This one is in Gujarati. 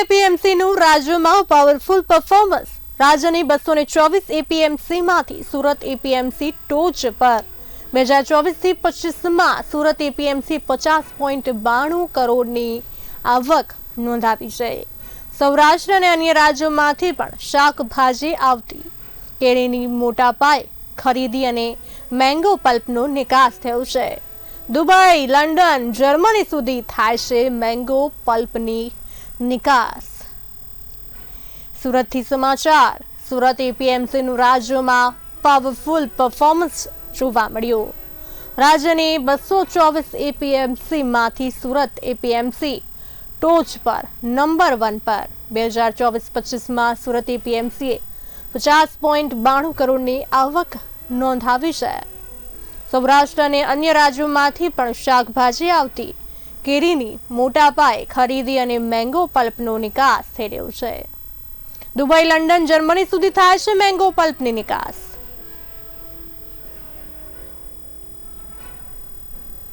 એપીએમસી નું રાજ્યમાં પાવરફુલ પરફોર્મન્સ રાજ્યની બસો ને ચોવીસ એપીએમસીમાંથી સુરત એપીએમસી ટોચ પર. બે હજાર ચોવીસથી પચીસમાં સુરત એપીએમસી પચાસ પોઈન્ટ બાણું કરોડની આવક નોંધાવી છે. સૌરાષ્ટ્ર અને અન્ય રાજ્યોમાંથી પણ શાકભાજી આવતી. કેરીની મોટા પાયે ખરીદી અને મેંગો પલ્પનો નિકાસ થયો છે. દુબઈ, લંડન, જર્મની સુધી થાય છે મેંગો પલ્પની નિકાસ. સુરતથી સમાચાર. સુરત એપીએમસીનું રાજ્યમાં પાવરફુલ પરફોર્મન્સ જોવા મળ્યું. રાજ્યની બસો ચોવીસ એપીએમસીમાંથી સુરત એપીએમસી ટોચ પર નંબર વન પર. બે હજાર ચોવીસ પચીસમાં સુરત એપીએમસીએ પચાસ પોઈન્ટ બાણું કરોડની આવક નોંધાવી છે. સૌરાષ્ટ્ર અને અન્ય રાજ્યોમાંથી પણ શાકભાજી આવતી કેરીની મોટા પાયે ખરીદી અને મેંગો પલ્પનો નિકાસ થઈ રહ્યો છે. દુબઈ, લંડન, જર્મની સુધી થાય છે મેંગો પલ્પની નિકાસ.